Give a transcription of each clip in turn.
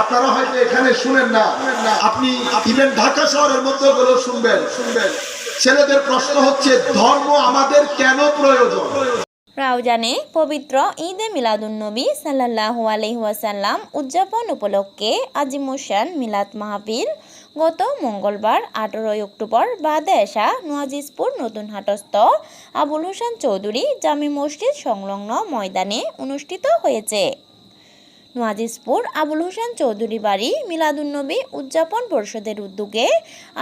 আপনারা হয়তো এখানে শুনেন না। আপনি ইভেন ঢাকা শহরের মধ্যে গেলেও শুনবেন। শুনবেন ছেলেদের প্রশ্ন হচ্ছে, ধর্ম আমাদের কেন প্রয়োজন? রাউজানে পবিত্র ঈদে মিলাদুন্নবী সাল্লাল্লাহু আলাইহি ওয়াসাল্লাম উদযাপন উপলক্ষে আজিমুসান মিলাদ মাহফিল গত মঙ্গলবার, আঠারোই অক্টোবর, বাদে আসা নোয়াজিজপুর নতুন হাটস্থ আবুল হোসেন চৌধুরী জামি মসজিদ সংলগ্ন ময়দানে অনুষ্ঠিত হয়েছে। নোয়াজিজপুর আবুল হোসেন চৌধুরী বাড়ি মিলাদুন্নবী উদযাপন পরিষদের উদ্যোগে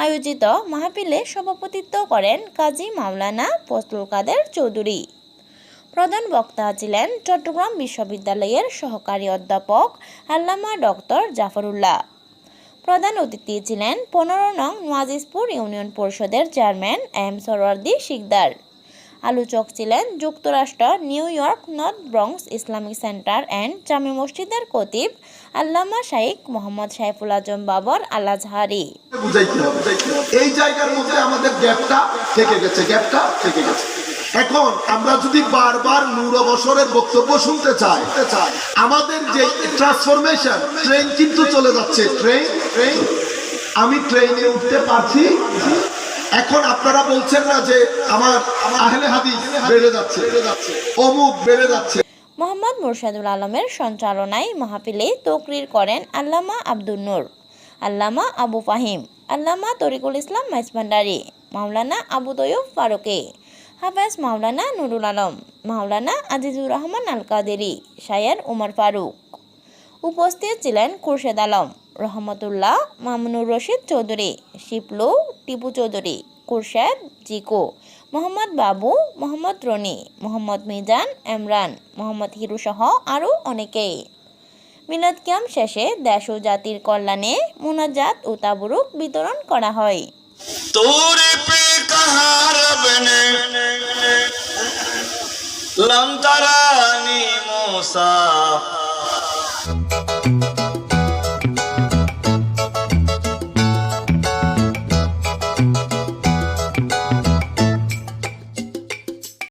আয়োজিত মাহফিলে সভাপতিত্ব করেন কাজী মাওলানা ফজলুল কাদের চৌধুরী। প্রধান বক্তা ছিলেন চট্টগ্রাম বিশ্ববিদ্যালয়ের সহকারী অধ্যাপক আল্লামা ডক্টর জাফরুল্লাহ। প্রধান অতিথি ছিলেন পনেরো নং নোয়াজিজপুর ইউনিয়ন পরিষদের চেয়ারম্যান এম সরওয়ার্দি শিকদার। আলোচক ছিলেন যুক্তরাষ্ট্র, New York, North Bronx Islamic centre and Jami মসজিদের কতিব আল্লামা শাইক মোহাম্মদ সাইফুল আজম বাবর আল আজহারি এই জায়গার মধ্যে আমাদের গ্যাপটা থেকে গেছে, গ্যাপটা থেকে গেছে। এখন আমরা যদি বারবার নূর বছরের বক্তব্য শুনতে চাই, আমাদের যে ট্রান্সফরমেশন ট্রেন কিন্তু চলে যাচ্ছে। ট্রেন ট্রেন আমি ট্রেনে উঠতে পারছি? এখন আপনারা বলছেন না যে আমার আহলে হাদিস বেড়ে যাচ্ছে। অমুক বেড়ে যাচ্ছে। মোহাম্মদ মুরশাদুল আলমের সঞ্চালনায় মাহফিলে তকরির করেন আল্লামা আব্দুল নূর, আল্লামা আবু ফাহিম, আল্লামা তরিকুল ইসলাম মাইজভান্ডারি মাওলানা আবু তৈয়ব ফারুকে, হাফেজ মাওলানা নুরুল আলম, মাওলানা আজিজুর রহমান আল কাদেরি শায়ার উমর ফারুক। উপস্থিত ছিলেন খুরশেদ আলম, রহমতুল্লাহ মামুনুর রশিদ চৌধুরী, শিপলু টিপু চৌধুরী কুরশেদ জিকো, মোহাম্মদ বাবু, মোহাম্মদ রনি, মোহাম্মদ মিজান এমরান মোহাম্মদ হিরু সহ আরও অনেকেই। মিলাদ ক্যাম্প শেষে দেশ ও জাতির কল্যাণে মোনাজাত ও তাবরুক বিতরণ করা হয়।